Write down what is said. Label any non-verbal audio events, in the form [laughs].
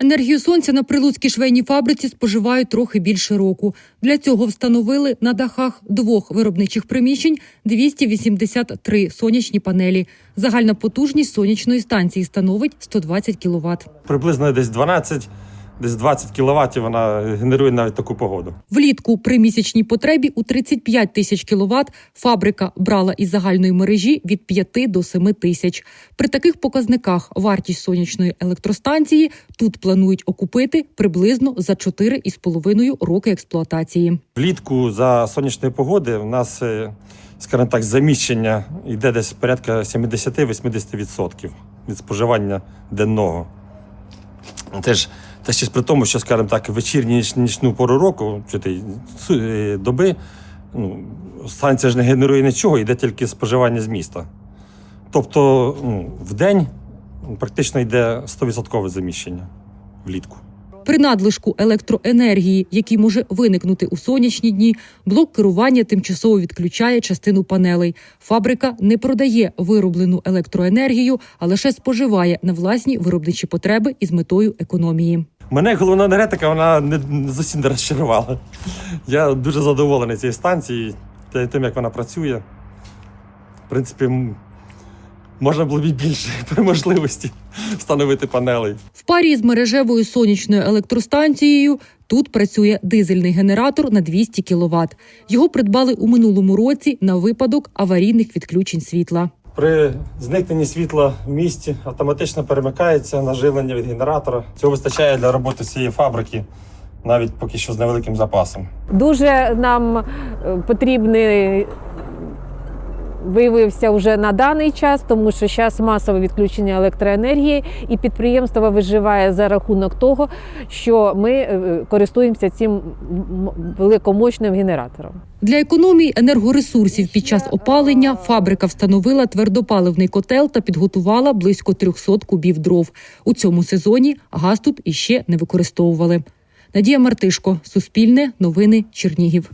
Енергію сонця на прилуцькій швейній фабриці споживають трохи більше року. Для цього встановили на дахах двох виробничих приміщень 283 сонячні панелі. Загальна потужність сонячної станції становить 120 кВт. Приблизно десь 12, десь 20 кВт вона генерує навіть таку погоду. Влітку при місячній потребі у 35 тисяч кВт фабрика брала із загальної мережі від 5 до 7 тисяч. При таких показниках вартість сонячної електростанції тут планують окупити приблизно за 4,5 роки експлуатації. Влітку за сонячної погоди в нас, е, скажімо так, заміщення йде десь порядка 70-80% від споживання денного. Це це ще ж при тому, що, скажімо так, вечірню ніч- нічну пору року, чи ти, е, доби, ну, станція ж не генерує нічого, йде тільки споживання з міста. Тобто ну, в день практично йде 100% заміщення влітку. При надлишку електроенергії, який може виникнути у сонячні дні, блок керування тимчасово відключає частину панелей. Фабрика не продає вироблену електроенергію, а лише споживає на власні виробничі потреби із метою економії. Мене головна енергетика вона не зовсім не розчарувала. Я дуже задоволений цією станцією, та тим, як вона працює. В принципі, можна було б і більше [laughs] при можливості встановити панелей. В парі з мережевою сонячною електростанцією тут працює дизельний генератор на 200 кВт. Його придбали у минулому році на випадок аварійних відключень світла. При зникненні світла в місті автоматично перемикається на живлення від генератора. Цього вистачає для роботи цієї фабрики, навіть поки що з невеликим запасом. Дуже нам е, потрібний виявився вже на даний час, тому що зараз масове відключення електроенергії, і підприємство виживає за рахунок того, що ми е, користуємося цим великомощним генератором. Для економії енергоресурсів під час опалення фабрика встановила твердопаливний котел та підготувала близько 300 кубів дров. У цьому сезоні газ тут іще не використовували. Надія Мартишко, Суспільне, Новини, Чернігів.